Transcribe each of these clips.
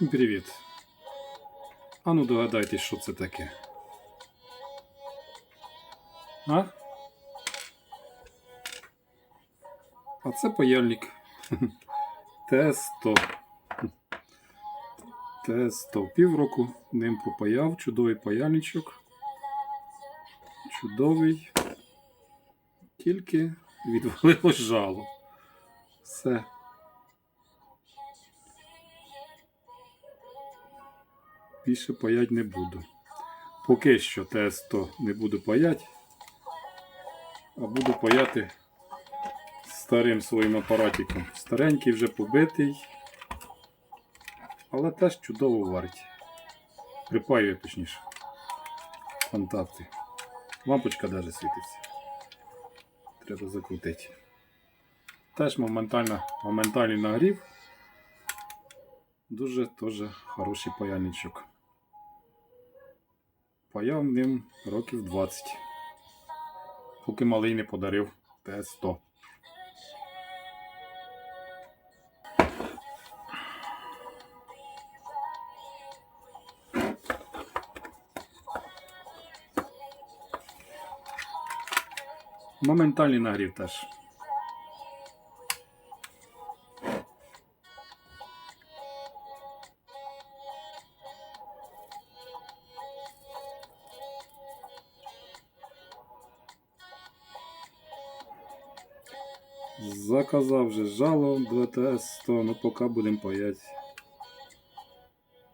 Всім привіт. А ну догадайтесь, що це таке. А? А це паяльник. Т100. Т100. Півроку ним попаяв. Чудовий паяльничок. Чудовий. Тільки відвалилось жало. Все. Більше паять не буду. Поки що ТС-100 не буду паяти, а буду паяти старим своїм апаратиком. Старенький вже побитий, але теж чудово варить. Припаює точніше. Контакти. Лампочка навіть світиться. Треба закрутити. Теж моментальний нагрів. Дуже теж хороший паяльничок. Паяв ним років 20. Поки малий не подарив ТС-100. Моментальний нагрів теж. Заказав вже жало 2ТС 100, ну поки будемо паять.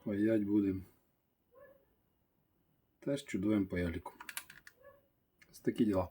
Паять будемо. Теж чудовим паяліком. Ось такі діла.